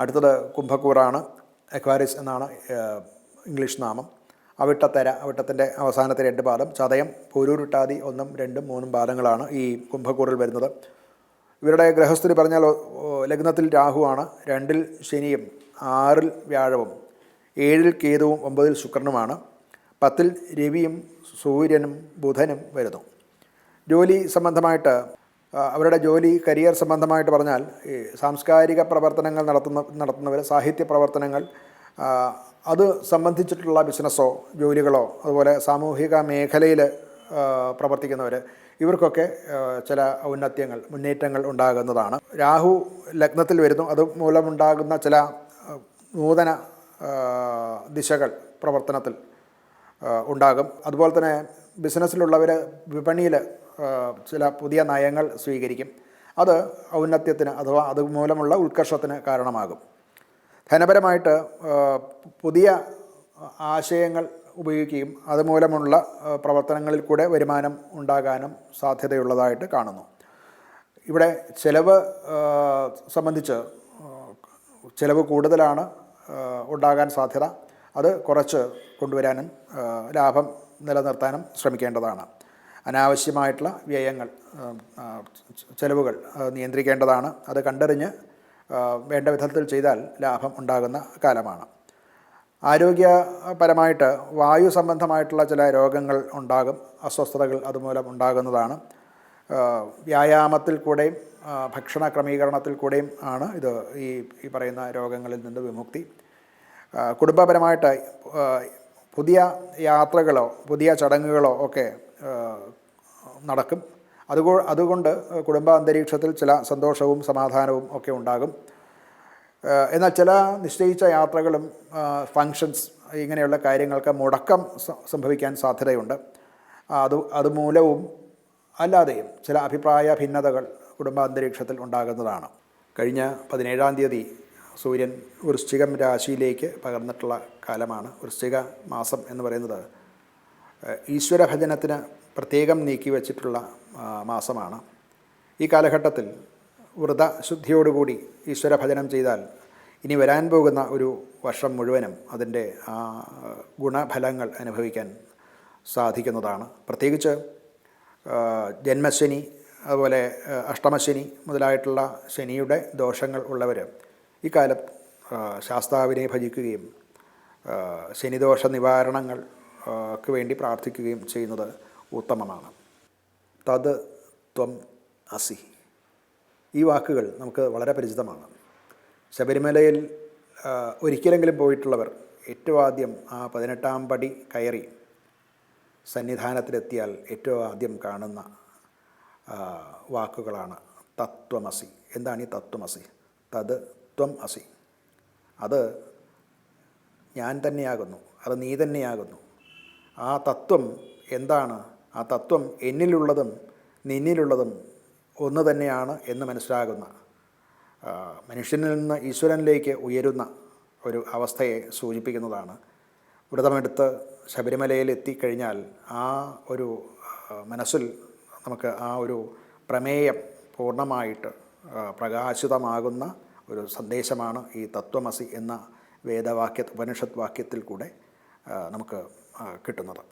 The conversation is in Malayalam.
അടുത്തത് കുംഭക്കൂറാണ് അക്വാരിസ് എന്നാണ് ഇംഗ്ലീഷ് നാമം. അവിട്ടത്തര അവിട്ടത്തിന്റെ അവസാനത്തെ രണ്ട് പാദം ചതയം പൂരൂരുട്ടാതി ഒന്നും രണ്ടും മൂന്നും പാദങ്ങളാണ് ഈ കുംഭക്കൂറിൽ വരുന്നത്. ഇവരുടെ ഗ്രഹസ്ഥിതി പറഞ്ഞാൽ ലഗ്നത്തിൽ രാഹുവാണ് രണ്ടിൽ ശനിയും ആറിൽ വ്യാഴവും ഏഴിൽ കേതുവും ഒമ്പതിൽ ശുക്രനുമാണ് പത്തിൽ രവിയും സൂര്യനും ബുധനും വരുന്നു. ജോലി സംബന്ധമായിട്ട് അവരുടെ ജോലി കരിയർ സംബന്ധമായിട്ട് പറഞ്ഞാൽ ഈ സാംസ്കാരിക പ്രവർത്തനങ്ങൾ നടത്തുന്ന നടത്തുന്നവർ സാഹിത്യ പ്രവർത്തനങ്ങൾ അത് സംബന്ധിച്ചിട്ടുള്ള ബിസിനസ്സോ ജോലികളോ അതുപോലെ സാമൂഹിക മേഖലയിൽ പ്രവർത്തിക്കുന്നവർ ഇവർക്കൊക്കെ ചില ഔന്നത്യങ്ങൾ മുന്നേറ്റങ്ങൾ ഉണ്ടാകുന്നതാണ്. രാഹു ലഗ്നത്തിൽ വരുന്നു. അത് മൂലമുണ്ടാകുന്ന ചില നൂതന ദിശകൾ പ്രവർത്തനത്തിൽ ഉണ്ടാകും. അതുപോലെ തന്നെ ബിസിനസ്സിലുള്ളവർ വിപണിയിൽ ചില പുതിയ നയങ്ങൾ സ്വീകരിക്കും. അത് ഔന്നത്യത്തിന് അഥവാ അതുമൂലമുള്ള ഉത്കർഷത്തിന് കാരണമാകും. ധനപരമായിട്ട് പുതിയ ആശയങ്ങൾ ഉപയോഗിക്കുകയും അതുമൂലമുള്ള പ്രവർത്തനങ്ങളിൽ കൂടെ വരുമാനം ഉണ്ടാകാനും സാധ്യതയുള്ളതായിട്ട് കാണുന്നു. ഇവിടെ ചിലവ് സംബന്ധിച്ച് ചിലവ് കൂടുതലാണ് ഉണ്ടാകാൻ സാധ്യത. അത് കുറച്ച് കൊണ്ടുവരാനും ലാഭം നിലനിർത്താനും ശ്രമിക്കേണ്ടതാണ്. അനാവശ്യമായിട്ടുള്ള വ്യയങ്ങൾ ചെലവുകൾ നിയന്ത്രിക്കേണ്ടതാണ്. അത് കണ്ടറിഞ്ഞ് വേണ്ട വിധത്തിൽ ചെയ്താൽ ലാഭം ഉണ്ടാകുന്ന കാലമാണ്. ആരോഗ്യപരമായിട്ട് വായു സംബന്ധമായിട്ടുള്ള ചില രോഗങ്ങൾ ഉണ്ടാകും അസ്വസ്ഥതകൾ അതുമൂലം ഉണ്ടാകുന്നതാണ്. വ്യായാമത്തിൽ കൂടെയും ഭക്ഷണ ക്രമീകരണത്തിൽ കൂടെയും ആണ് ഇത് ഈ ഈ പറയുന്ന രോഗങ്ങളിൽ നിന്ന് വിമുക്തി. കുടുംബപരമായിട്ട് പുതിയ യാത്രകളോ പുതിയ ചടങ്ങുകളോ ഒക്കെ നടക്കും. അതുകൊ അതുകൊണ്ട് കുടുംബ അന്തരീക്ഷത്തിൽ ചില സന്തോഷവും സമാധാനവും ഒക്കെ ഉണ്ടാകും. എന്നാൽ ചില നിശ്ചയിച്ച യാത്രകളും ഫങ്ഷൻസ് ഇങ്ങനെയുള്ള കാര്യങ്ങൾക്ക് മുടക്കം സംഭവിക്കാൻ സാധ്യതയുണ്ട്. അത് അതുമൂലവും അല്ലാതെയും ചില അഭിപ്രായ ഭിന്നതകൾ കുടുംബാന്തരീക്ഷത്തിൽ ഉണ്ടാകുന്നതാണ്. കഴിഞ്ഞ പതിനേഴാം തീയതി സൂര്യൻ വൃശ്ചികം രാശിയിലേക്ക് പകർന്നിട്ടുള്ള കാലമാണ്. വൃശ്ചിക മാസം എന്ന് പറയുന്നത് ഈശ്വര ഈശ്വരഭജനത്തിന് പ്രത്യേകം നീക്കി വച്ചിട്ടുള്ള മാസമാണ്. ഈ കാലഘട്ടത്തിൽ വ്രതശുദ്ധിയോടുകൂടി ഈശ്വരഭജനം ചെയ്താൽ ഇനി വരാൻ പോകുന്ന ഒരു വർഷം മുഴുവനും അതിന്റെ ആ ഗുണഫലങ്ങൾ അനുഭവിക്കാൻ സാധിക്കുന്നതാണ്. പ്രത്യേകിച്ച് ജന്മശനി അതുപോലെ അഷ്ടമശനി മുതലായിട്ടുള്ള ശനിയുടെ ദോഷങ്ങൾ ഉള്ളവർ ഈ കാലം ശാസ്താവിനെ ഭജിക്കുകയും ശനിദോഷ നിവാരണങ്ങൾ ക്ക് വേണ്ടി പ്രാർത്ഥിക്കുകയും ചെയ്യുന്നത് ഉത്തമമാണ്. തത് ത്വം അസി. ഈ വാക്കുകൾ നമുക്ക് വളരെ പരിചിതമാണ്. ശബരിമലയിൽ ഒരിക്കലെങ്കിലും പോയിട്ടുള്ളവർ ഏറ്റവും ആദ്യം ആ പതിനെട്ടാം പടി കയറി സന്നിധാനത്തിലെത്തിയാൽ ഏറ്റവും ആദ്യം കാണുന്ന വാക്കുകളാണ് തത്വമസി. എന്താണ് ഈ തത്വമസി? തത് ത്വം അസി. അത് ഞാൻ തന്നെയാകുന്നു അത് നീ തന്നെയാകുന്നു. ആ തത്വം എന്താണ്? ആ തത്വം എന്നിലുള്ളതും നിന്നിലുള്ളതും ഒന്ന് തന്നെയാണ് എന്ന് മനസ്സിലാകുന്ന മനുഷ്യനിൽ നിന്ന് ഈശ്വരനിലേക്ക് ഉയരുന്ന ഒരു അവസ്ഥയെ സൂചിപ്പിക്കുന്നതാണ്. വ്രതമെടുത്ത് ശബരിമലയിൽ എത്തിക്കഴിഞ്ഞാൽ ആ ഒരു മനസ്സിൽ നമുക്ക് ആ ഒരു പ്രമേയം പൂർണമായിട്ട് പ്രകാശിതമാകുന്ന ഒരു സന്ദേശമാണ് ഈ തത്വമസി എന്ന വേദവാക്യ ഉപനിഷത് വാക്യത്തിൽ കൂടെ നമുക്ക് കിട്ടുന്നത്.